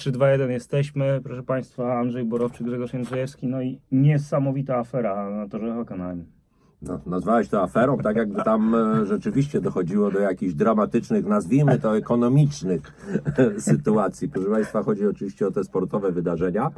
3, 2, 1 jesteśmy. Proszę Państwa, Andrzej Borowczyk, Grzegorz Jędrzejewski. No i niesamowita afera na torze Hockenheim. No, nazwałeś to aferą, tak jakby tam e, rzeczywiście dochodziło do jakichś dramatycznych, nazwijmy to ekonomicznych sytuacji. Proszę Państwa, chodzi oczywiście o te sportowe wydarzenia.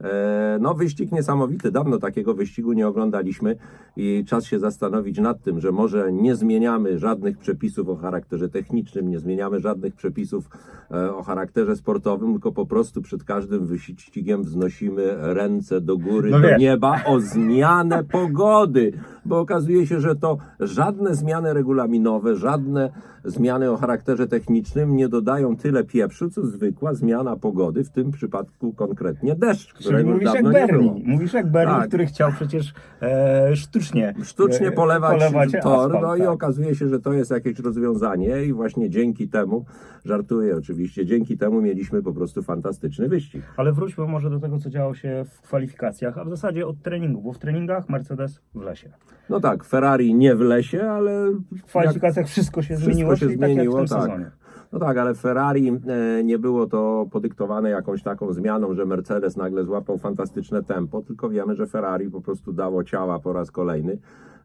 E, No, wyścig niesamowity. Dawno takiego wyścigu nie oglądaliśmy i czas się zastanowić nad tym, że może nie zmieniamy żadnych przepisów o charakterze technicznym, nie zmieniamy żadnych przepisów e, o charakterze sportowym, tylko po prostu przed każdym wyścigiem wznosimy ręce do góry, No do nieba o zmianę pogody, bo okazuje się, że to żadne zmiany regulaminowe, żadne zmiany o charakterze technicznym nie dodają tyle pieprzu, co zwykła zmiana pogody, w tym przypadku konkretnie deszcz, Czyli którego mówisz jak dawno nie było. Bernie. Mówisz jak Bernie, Tak. który chciał przecież e, sztucznie, Sztucznie e, polewać, tor, asfalt, no i tak. okazuje się, że to jest jakieś rozwiązanie i właśnie dzięki temu, żartuję oczywiście, dzięki temu mieliśmy po prostu fantastyczny wyścig. Ale wróćmy może do tego, co działo się w kwalifikacjach, a w zasadzie od treningu, bo w treningach Mercedes w lesie. No tak, Ferrari nie w lesie, ale W kwalifikacjach wszystko się Wszystko zmieniło, się czyli tak zmieniło, tak. sezonie. No tak, ale Ferrari e, nie było to podyktowane jakąś taką zmianą, że Mercedes nagle złapał fantastyczne tempo, tylko wiemy, że Ferrari po prostu dało ciała po raz kolejny.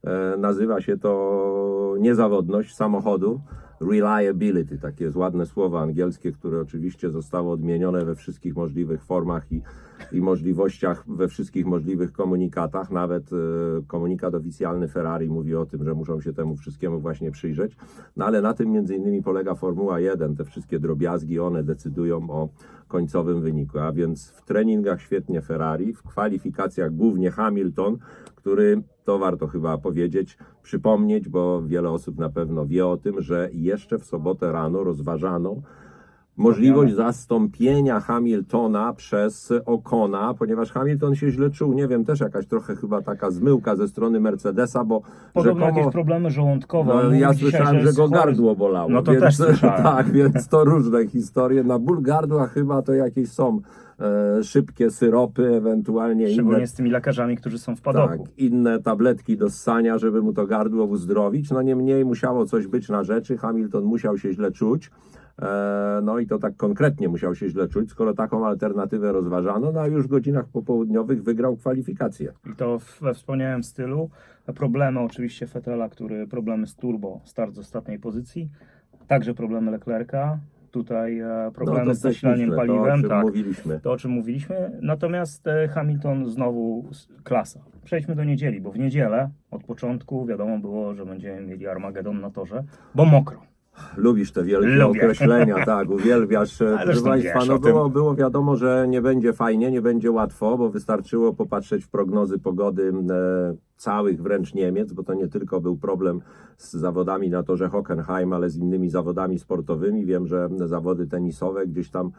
E, Nazywa się to niezawodność samochodu. Reliability, takie jest ładne słowo angielskie, które oczywiście zostało odmienione we wszystkich możliwych formach i, i możliwościach, we wszystkich możliwych komunikatach. Nawet e, komunikat oficjalny Ferrari mówi o tym, że muszą się temu wszystkiemu właśnie przyjrzeć. No ale na tym między innymi polega Formuła 1. Te wszystkie drobiazgi, one decydują o końcowym wyniku. A więc w treningach świetnie Ferrari, w kwalifikacjach głównie Hamilton, który, to warto chyba powiedzieć, przypomnieć, bo wiele osób na pewno wie o tym, że jeszcze w sobotę rano rozważano możliwość zastąpienia Hamiltona przez Okona, ponieważ Hamilton się źle czuł, nie wiem, też jakaś trochę chyba taka zmyłka ze strony Mercedesa, bo Podobno rzekomo- jakieś problemy żołądkowe. no, ja dzisiaj, słyszałem, że jest go chory. gardło bolało. No to więc, też słyszałem. Tak, więc to różne historie. Na ból gardła chyba to jakieś są e, szybkie syropy, ewentualnie inne, Szczególnie z tymi lekarzami, którzy są w tak, padoku. inne tabletki do ssania, żeby mu to gardło uzdrowić. No niemniej musiało coś być na rzeczy. Hamilton musiał się źle czuć. E, No i to tak konkretnie musiał się źle czuć, skoro taką alternatywę rozważano, no a już w godzinach popołudniowych wygrał kwalifikację. I to we wspomniałym stylu. Problemy oczywiście Fetela, który problemy z turbo, start z ostatniej pozycji. Także problemy Leclerca. Tutaj e, problemy no, z zasilaniem to, paliwem. czym tak, mówiliśmy. to o czym mówiliśmy. Natomiast e, Hamilton znowu klasa. Przejdźmy do niedzieli, bo w niedzielę od początku wiadomo było, że będziemy mieli Armagedon na torze, bo mokro. Lubisz te wielkie Lubię. określenia, tak, uwielbiasz. Ale Proszę zresztą Państwa, wiesz no o tym. było, było wiadomo, że nie będzie fajnie, nie będzie łatwo, bo wystarczyło popatrzeć w prognozy pogody e, całych wręcz Niemiec, bo to nie tylko był problem z zawodami na torze Hockenheim, ale z innymi zawodami sportowymi. Wiem, że zawody tenisowe gdzieś tam e,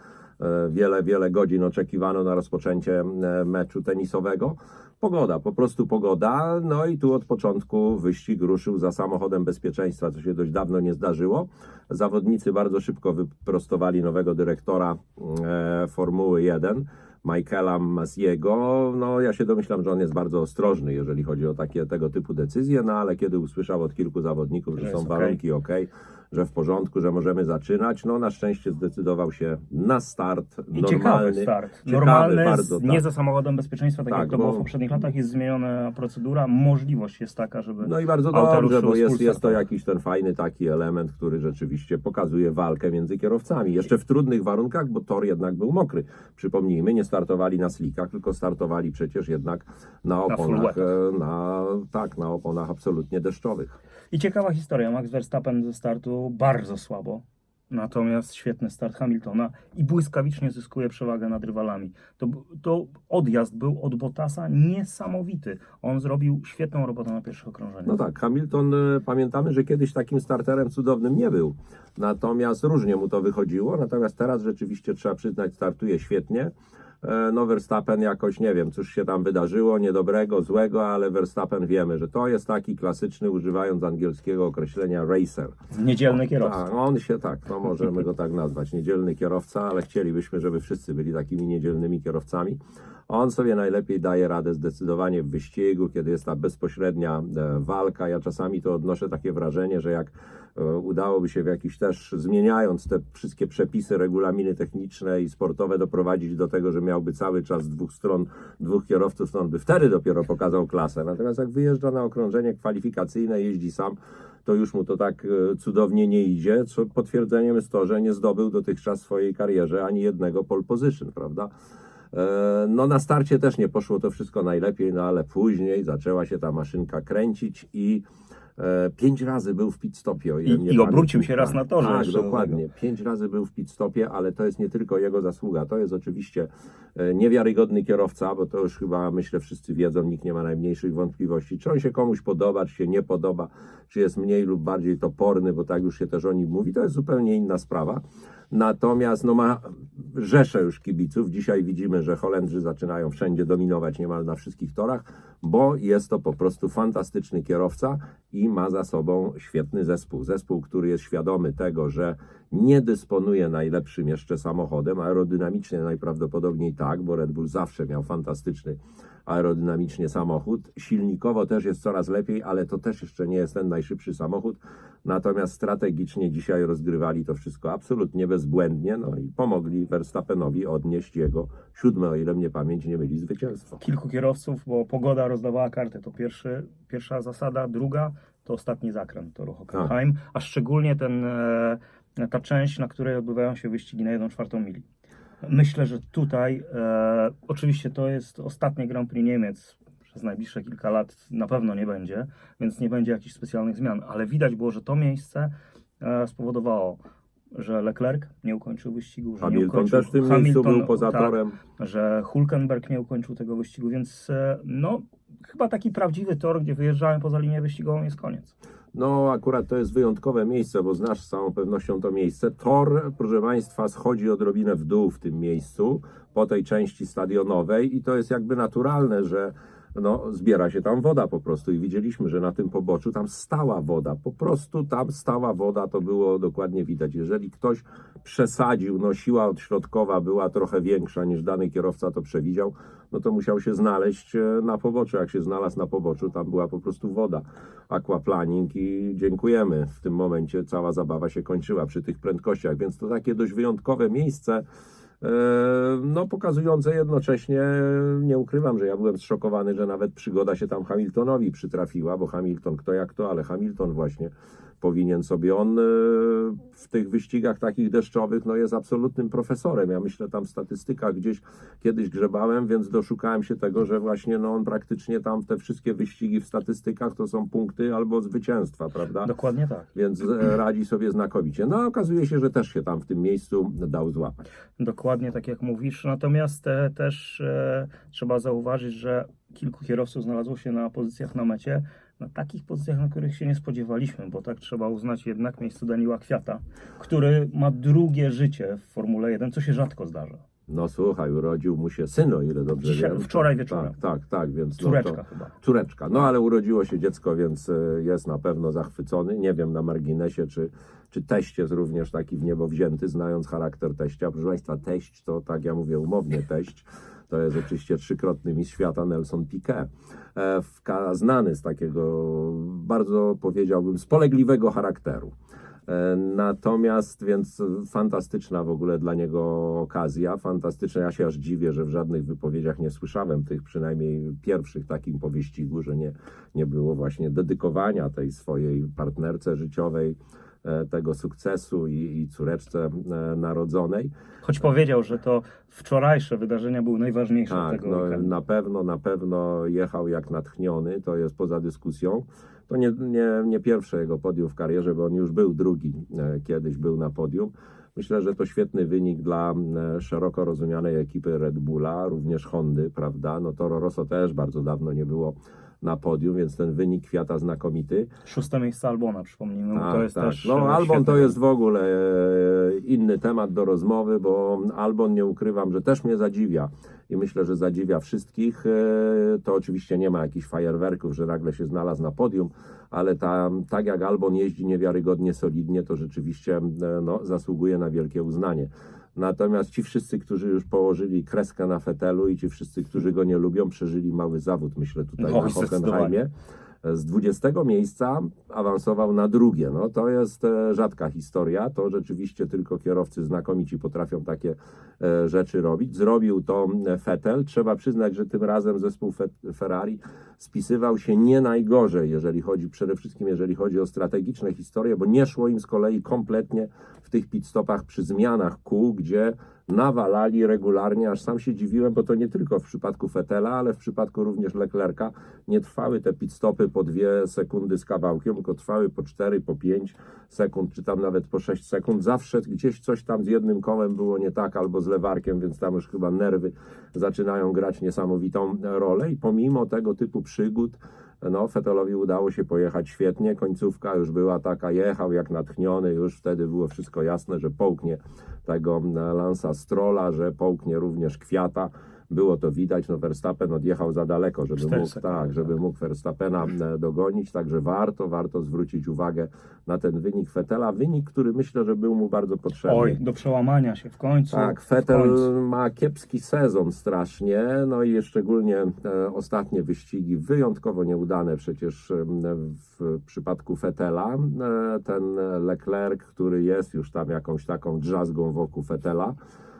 wiele, wiele godzin oczekiwano na rozpoczęcie e, meczu tenisowego. Pogoda, po prostu pogoda. No i tu od początku wyścig ruszył za samochodem bezpieczeństwa, co się dość dawno nie zdarzyło. Zawodnicy bardzo szybko wyprostowali nowego dyrektora e, Formuły 1. Michaela Masiego, no ja się domyślam, że on jest bardzo ostrożny, jeżeli chodzi o takie tego typu decyzje, no ale kiedy usłyszał od kilku zawodników, że Że są warunki ok, że w porządku, że możemy zaczynać, no na szczęście zdecydował się na start I normalny. ciekawy start. ciekawy Normalny, bardzo, z, nie tak. za samochodem bezpieczeństwa, tak, Tak, jak to bo- było w poprzednich latach, jest zmieniona procedura. Możliwość jest taka, żeby No i bardzo dobrze, bo jest, jest to jakiś ten fajny taki element, który rzeczywiście pokazuje walkę między kierowcami. Jeszcze w trudnych warunkach, bo tor jednak był mokry. Przypomnijmy, nie startowali na slikach, tylko startowali przecież jednak na oponach, wetach. e, na, tak, na oponach absolutnie deszczowych. I ciekawa historia. Max Verstappen ze startu bardzo słabo. Natomiast świetny start Hamiltona i błyskawicznie zyskuje przewagę nad rywalami. To, to odjazd był od Bottasa niesamowity. On zrobił świetną robotę na pierwszych okrążeniach. No tak, Hamilton, e, pamiętamy, że kiedyś takim starterem cudownym nie był. Natomiast różnie mu to wychodziło. Natomiast teraz rzeczywiście trzeba przyznać, startuje świetnie. E, No Verstappen jakoś, nie wiem, cóż się tam wydarzyło, niedobrego, złego, ale Verstappen wiemy, że to jest taki klasyczny, używając angielskiego określenia racer. Niedzielny kierowca. Tak, on się tak, no możemy go tak nazwać, niedzielny kierowca, ale chcielibyśmy, żeby wszyscy byli takimi niedzielnymi kierowcami. On sobie najlepiej daje radę zdecydowanie w wyścigu, kiedy jest ta bezpośrednia e, walka. Ja czasami to odnoszę takie wrażenie, że jak e, udałoby się w jakiś też, zmieniając te wszystkie przepisy, regulaminy techniczne i sportowe, doprowadzić do tego, że miałby cały czas dwóch stron, dwóch kierowców, to on by wtedy dopiero pokazał klasę. Natomiast jak wyjeżdża na okrążenie kwalifikacyjne, jeździ sam, to już mu to tak e, cudownie nie idzie, co potwierdzeniem jest to, że nie zdobył dotychczas w swojej karierze ani jednego pole position, prawda? E, No na starcie też nie poszło to wszystko najlepiej, no ale później zaczęła się ta maszynka kręcić i e, pięć razy był w pit stopie. O ile I- mnie i obrócił się raz na torze Tak, jeszcze dokładnie. Pięć razy był w pit stopie, ale to jest nie tylko jego zasługa, to jest oczywiście e, niewiarygodny kierowca, bo to już chyba myślę wszyscy wiedzą, nikt nie ma najmniejszych wątpliwości, czy on się komuś podoba, czy się nie podoba, czy jest mniej lub bardziej toporny, bo tak już się też o nim mówi, to jest zupełnie inna sprawa. Natomiast no, ma rzeszę już kibiców. Dzisiaj widzimy, że Holendrzy zaczynają wszędzie dominować niemal na wszystkich torach, bo jest to po prostu fantastyczny kierowca i ma za sobą świetny zespół. Zespół, który jest świadomy tego, że nie dysponuje najlepszym jeszcze samochodem, aerodynamicznie najprawdopodobniej tak, bo Red Bull zawsze miał fantastyczny aerodynamicznie samochód. Silnikowo też jest coraz lepiej, ale to też jeszcze nie jest ten najszybszy samochód. Natomiast strategicznie dzisiaj rozgrywali to wszystko absolutnie bezbłędnie, no i pomogli Verstappenowi odnieść jego siódme, o ile mnie pamięć nie myli, zwycięstwo. kilku kierowców, bo pogoda rozdawała kartę. To pierwszy, pierwsza zasada, druga to ostatni zakręt toru Hockenheim, a szczególnie ten, e, ta część, na której odbywają się wyścigi na 1 czwartą mili. Myślę, że tutaj e, oczywiście to jest ostatnie Grand Prix Niemiec. Przez najbliższe kilka lat na pewno nie będzie, więc nie będzie jakichś specjalnych zmian, ale widać było, że to miejsce e, spowodowało, że Leclerc nie ukończył wyścigu, że nie Hamilton ukończył też w tym miejscu był poza tak, torem. że Hulkenberg nie ukończył tego wyścigu, więc e, no chyba taki prawdziwy tor, gdzie wyjeżdżałem poza linię wyścigową jest koniec. No, akurat to jest wyjątkowe miejsce, bo znasz z całą pewnością to miejsce. Tor, proszę Państwa, schodzi odrobinę w dół w tym miejscu, po tej części stadionowej i to jest jakby naturalne, że no, zbiera się tam woda po prostu i widzieliśmy, że na tym poboczu tam stała woda, po prostu tam stała woda, to było dokładnie widać. Jeżeli ktoś przesadził, no siła odśrodkowa była trochę większa niż dany kierowca to przewidział, no to musiał się znaleźć e, na poboczu. Jak się znalazł na poboczu, tam była po prostu woda, aquaplaning i dziękujemy. W tym momencie cała zabawa się kończyła przy tych prędkościach, więc to takie dość wyjątkowe miejsce. E, No, pokazujące jednocześnie, nie ukrywam, że ja byłem zszokowany, że nawet przygoda się tam Hamiltonowi przytrafiła, bo Hamilton, kto jak to, ale Hamilton właśnie powinien sobie, on e, w tych wyścigach takich deszczowych, no jest absolutnym profesorem. Ja myślę tam w statystykach gdzieś kiedyś grzebałem, więc doszukałem się tego, że właśnie no on praktycznie tam te wszystkie wyścigi w statystykach to są punkty albo zwycięstwa, prawda? Dokładnie tak. Więc e, radzi sobie znakomicie. No a okazuje się, że też się tam w tym miejscu dał złapać. Dokładnie tak jak mówisz. Natomiast e, też e, trzeba zauważyć, że kilku kierowców znalazło się na pozycjach na mecie, na takich pozycjach, na których się nie spodziewaliśmy, bo tak trzeba uznać jednak miejsce Daniela Kwiata, który ma drugie życie w Formule 1, co się rzadko zdarza. No słuchaj, urodził mu się syn, o ile dobrze Dzisiaj- wiem. wczoraj wieczorem. Tak, tak, tak, więc no Córeczka to, chyba. Córeczka. No ale urodziło się dziecko, więc e, jest na pewno zachwycony. Nie wiem na marginesie, czy, czy teść jest również taki w niebo wzięty, znając charakter teścia. Proszę Państwa, teść to, tak ja mówię umownie, teść. To jest oczywiście trzykrotny mistrz świata Nelson Piquet. Znany z takiego bardzo, powiedziałbym, spolegliwego charakteru. E, Natomiast, więc fantastyczna w ogóle dla niego okazja, fantastyczna. Ja się aż dziwię, że w żadnych wypowiedziach nie słyszałem tych przynajmniej pierwszych takim po wyścigu, że nie, nie było właśnie dedykowania tej swojej partnerce życiowej tego sukcesu i, i córeczce e, narodzonej. Choć powiedział, że to wczorajsze wydarzenia były najważniejsze Tak, tego no, na pewno, na pewno jechał jak natchniony, to jest poza dyskusją. To nie, nie, nie pierwsze jego podium w karierze, bo on już był drugi, e, kiedyś był na podium. Myślę, że to świetny wynik dla e, szeroko rozumianej ekipy Red Bulla, również Hondy, prawda? No Toro Rosso też bardzo dawno nie było na podium, więc ten wynik kwiata znakomity. Szóste miejsce Albona, przypomnijmy, Tak, to jest tak. też... No, Albon świetny to jest w ogóle e, inny temat do rozmowy, bo Albon nie ukrywam, że też mnie zadziwia i myślę, że zadziwia wszystkich. E, To oczywiście nie ma jakichś fajerwerków, że nagle się znalazł na podium, ale tam, tak jak Albon jeździ niewiarygodnie solidnie, to rzeczywiście e, no, zasługuje na wielkie uznanie. Natomiast ci wszyscy, którzy już położyli kreskę na fetelu i ci wszyscy, którzy go nie lubią, przeżyli mały zawód, myślę tutaj Oj, na. Hockenheimie. Z 20 miejsca awansował na drugie. No, to jest e, rzadka historia. To rzeczywiście tylko kierowcy znakomici potrafią takie e, rzeczy robić. Zrobił to e, Vettel. Trzeba przyznać, że tym razem zespół Fe- Ferrari spisywał się nie najgorzej, jeżeli chodzi przede wszystkim, jeżeli chodzi o strategiczne historie, bo nie szło im z kolei kompletnie w tych pit stopach przy zmianach kół, gdzie nawalali regularnie, aż sam się dziwiłem, bo to nie tylko w przypadku Fetela, ale w przypadku również Leclerca nie trwały te pit stopy po dwie sekundy z kawałkiem, tylko trwały po 4, po 5 sekund, czy tam nawet po 6 sekund. Zawsze gdzieś coś tam z jednym kołem było nie tak, albo z lewarkiem, więc tam już chyba nerwy zaczynają grać niesamowitą rolę i pomimo tego typu przygód, no, Fetelowi udało się pojechać świetnie. Końcówka już była taka, jechał jak natchniony, już wtedy było wszystko jasne, że połknie tego e, Lansa Strolla, że połknie również Kwiata. Było to widać, no Verstappen odjechał za daleko, żeby mógł, tak, żeby tak. mógł Verstappena e, dogonić, także warto, warto zwrócić uwagę na ten wynik Fetela. Wynik, który myślę, że był mu bardzo potrzebny. Oj, do przełamania się w końcu. Tak, końcu. ma kiepski sezon strasznie, no i szczególnie e, ostatnie wyścigi wyjątkowo nieudane przecież w przypadku Vettela. E, ten Leclerc, który jest już tam jakąś taką drzazgą wokół Vettela, e,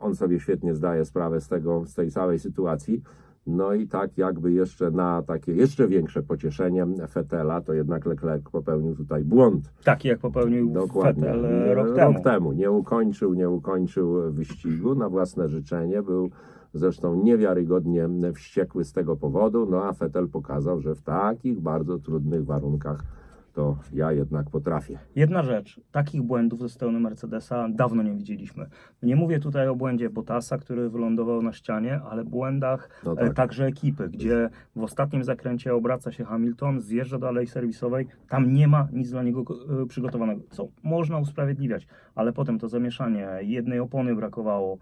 on sobie świetnie zdaje sprawę z tego, z tej całej sytuacji. No i tak jakby jeszcze na takie jeszcze większe pocieszenie Vettela, to jednak Leclerc popełnił tutaj błąd. Taki jak popełnił Dokładnie. Vettel e, rok temu. Nie ukończył, nie ukończył wyścigu na własne życzenie. Był zresztą niewiarygodnie wściekły z tego powodu. No a Vettel pokazał, że w takich bardzo trudnych warunkach to ja jednak potrafię. Jedna rzecz, takich błędów ze strony Mercedesa dawno nie widzieliśmy. Nie mówię tutaj o błędzie Bottasa, który wylądował na ścianie, ale błędach No e, tak. także ekipy, gdzie w ostatnim zakręcie obraca się Hamilton, zjeżdża do alei serwisowej, tam nie ma nic dla niego e, przygotowanego, co można usprawiedliwiać, ale potem to zamieszanie, jednej opony brakowało,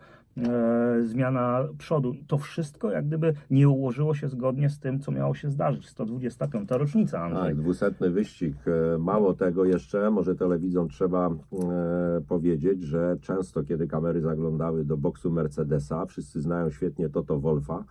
zmiana przodu, to wszystko jak gdyby nie ułożyło się zgodnie z tym, co miało się zdarzyć. 125. rocznica, Andrzej. Tak, dwusetny wyścig. E, Mało tego jeszcze, może telewidzom trzeba e, powiedzieć, że często, kiedy kamery zaglądały do boksu Mercedesa, wszyscy znają świetnie Toto Wolfa,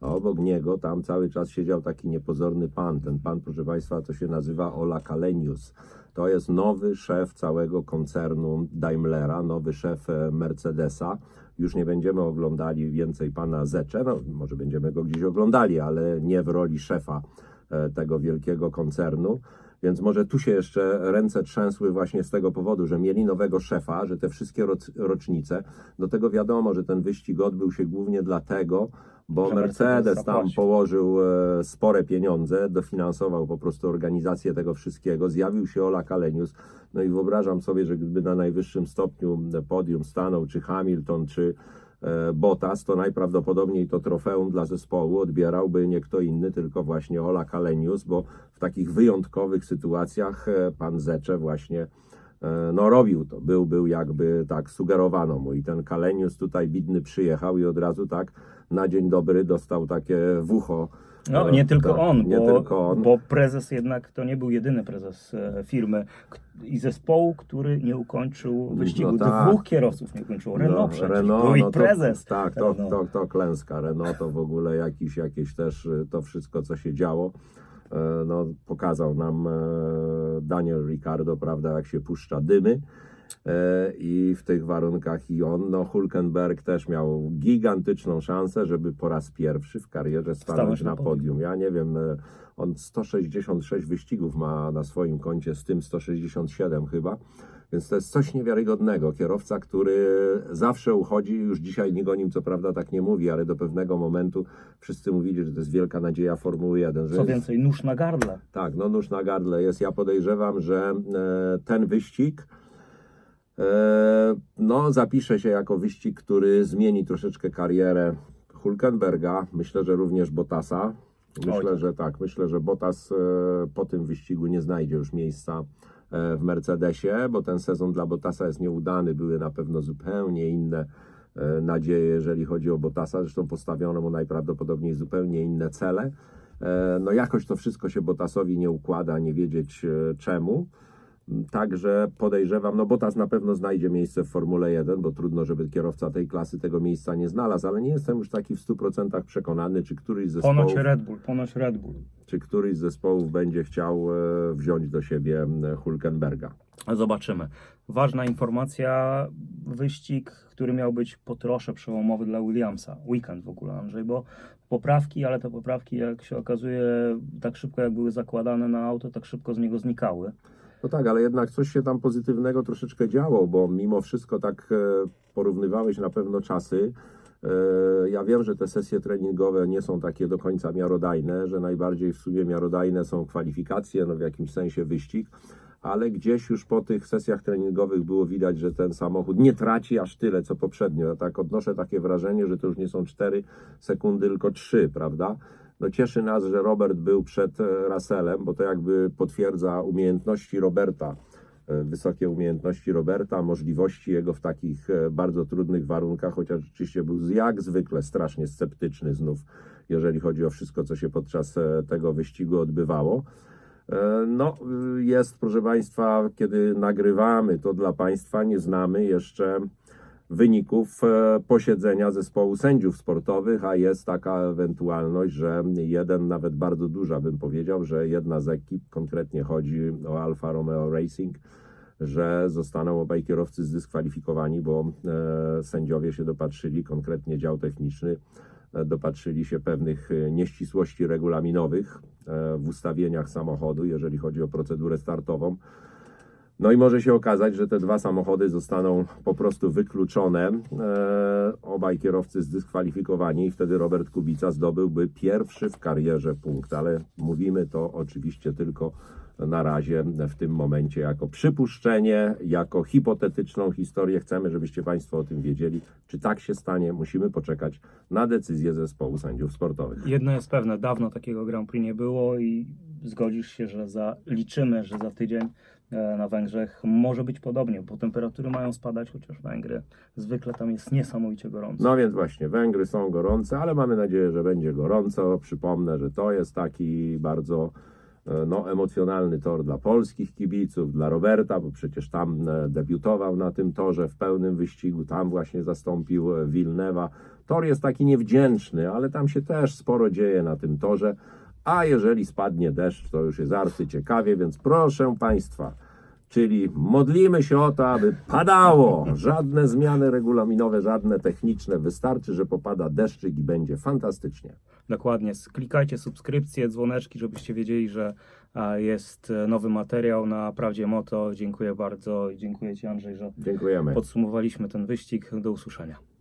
a obok niego tam cały czas siedział taki niepozorny pan. Ten pan, proszę Państwa, to się nazywa Ola Kalenius. To jest nowy szef całego koncernu Daimlera, nowy szef e, Mercedesa. Już nie będziemy oglądali więcej pana Zecze, no może będziemy go gdzieś oglądali, ale nie w roli szefa e, tego wielkiego koncernu. Więc może tu się jeszcze ręce trzęsły właśnie z tego powodu, że mieli nowego szefa, że te wszystkie roc- rocznice. Do tego wiadomo, że ten wyścig odbył się głównie dlatego, bo Że Mercedes tam położył e, spore pieniądze, dofinansował po prostu organizację tego wszystkiego. Zjawił się Ola Kalenius. No i wyobrażam sobie, że gdyby na najwyższym stopniu podium stanął czy Hamilton, czy e, Bottas, to najprawdopodobniej to trofeum dla zespołu odbierałby nie kto inny, tylko właśnie Ola Kalenius, bo w takich wyjątkowych sytuacjach e, pan Zecze właśnie e, no robił to, był, był jakby tak sugerowano mu i ten Kalenius tutaj bidny przyjechał i od razu tak na dzień dobry dostał takie w ucho. No, E, nie tylko tak, on, nie bo, tylko on. bo prezes jednak to nie był jedyny prezes e, firmy i zespołu, który nie ukończył wyścigu. No tak. Dwóch kierowców nie ukończyło. Renault No, przecież, Renault, był i no to- prezes. Tak, to, to, to klęska. Renault to w ogóle jakiś, jakieś też y, to wszystko, co się działo. e, No, pokazał nam e, Daniel Ricardo, prawda, jak się puszcza dymy. E, I w tych warunkach i on, no Hulkenberg też miał gigantyczną szansę, żeby po raz pierwszy w karierze stanąć na podium. Ja nie wiem, e, on 166 wyścigów ma na swoim koncie, z tym 167 chyba. Więc to jest coś niewiarygodnego. Kierowca, który zawsze uchodzi, już dzisiaj nikt o nim co prawda tak nie mówi, ale do pewnego momentu wszyscy mówili, że to jest wielka nadzieja Formuły 1. Że Co jest- więcej, nóż na gardle. tak, no nóż na gardle jest. Ja podejrzewam, że e, ten wyścig no, zapisze się jako wyścig, który zmieni troszeczkę karierę Hulkenberga. Myślę, że również Bottasa. Myślę, tak. że tak. Myślę, że Bottas e, po tym wyścigu nie znajdzie już miejsca e, w Mercedesie, bo ten sezon dla Bottasa jest nieudany. Były na pewno zupełnie inne e, nadzieje, jeżeli chodzi o Bottasa. Zresztą postawiono mu najprawdopodobniej zupełnie inne cele. E, No jakoś to wszystko się Bottasowi nie układa, nie wiedzieć e, czemu. Także podejrzewam, no Bottas na pewno znajdzie miejsce w Formule 1, bo trudno, żeby kierowca tej klasy tego miejsca nie znalazł, ale nie jestem już taki w 100% przekonany, czy któryś z zespołów, Ponoć Red Bull, ponoć Red Bull. czy któryś z zespołów będzie chciał e, wziąć do siebie Hulkenberga. Zobaczymy. Ważna informacja, wyścig, który miał być po trosze przełomowy dla Williamsa. Weekend w ogóle, Andrzej, bo poprawki, ale te poprawki, jak się okazuje, tak szybko jak były zakładane na auto, tak szybko z niego znikały. No tak, ale jednak coś się tam pozytywnego troszeczkę działo, bo mimo wszystko tak e, porównywałeś na pewno czasy. E, Ja wiem, że te sesje treningowe nie są takie do końca miarodajne, że najbardziej w sumie miarodajne są kwalifikacje, no w jakimś sensie wyścig, ale gdzieś już po tych sesjach treningowych było widać, że ten samochód nie traci aż tyle, co poprzednio. Ja tak odnoszę takie wrażenie, że to już nie są 4 sekundy, tylko 3, prawda? No cieszy nas, że Robert był przed e, Russellem, bo to jakby potwierdza umiejętności Roberta, e, wysokie umiejętności Roberta, możliwości jego w takich e, bardzo trudnych warunkach, chociaż rzeczywiście był jak zwykle strasznie sceptyczny znów, jeżeli chodzi o wszystko, co się podczas tego wyścigu odbywało. No, jest, proszę Państwa, kiedy nagrywamy to dla Państwa, nie znamy jeszcze wyników e, posiedzenia zespołu sędziów sportowych, a jest taka ewentualność, że jeden, nawet bardzo duża bym powiedział, że jedna z ekip, konkretnie chodzi o Alfa Romeo Racing, że zostaną obaj kierowcy zdyskwalifikowani, bo e, sędziowie się dopatrzyli, konkretnie dział techniczny, e, dopatrzyli się pewnych nieścisłości regulaminowych w ustawieniach samochodu, jeżeli chodzi o procedurę startową. No i może się okazać, że te dwa samochody zostaną po prostu wykluczone, e, obaj kierowcy zdyskwalifikowani i wtedy Robert Kubica zdobyłby pierwszy w karierze punkt, ale mówimy to oczywiście tylko na razie w tym momencie jako przypuszczenie, jako hipotetyczną historię. Chcemy, żebyście Państwo o tym wiedzieli. Czy tak się stanie? Musimy poczekać na decyzję zespołu sędziów sportowych. Jedno jest pewne, dawno takiego Grand Prix nie było i zgodzisz się, że za, liczymy, że za tydzień na Węgrzech może być podobnie, bo temperatury mają spadać, chociaż Węgry zwykle tam jest niesamowicie gorąco. No więc właśnie, Węgry są gorące, ale mamy nadzieję, że będzie gorąco. Przypomnę, że to jest taki bardzo e, no, emocjonalny tor dla polskich kibiców, dla Roberta, bo przecież tam e, debiutował na tym torze w pełnym wyścigu, tam właśnie zastąpił e, Wilnewa. Tor jest taki niewdzięczny, ale tam się też sporo dzieje na tym torze. A jeżeli spadnie deszcz, to już jest arcyciekawie, więc proszę Państwa, Czyli modlimy się o to, aby padało. Żadne zmiany regulaminowe, żadne techniczne. Wystarczy, że popada deszczyk i będzie fantastycznie. Dokładnie. Klikajcie subskrypcje, dzwoneczki, żebyście wiedzieli, że jest e, nowy materiał na Prawdzie Moto. Dziękuję bardzo i dziękuję Ci Andrzej, że Dziękujemy. podsumowaliśmy ten wyścig. Do usłyszenia.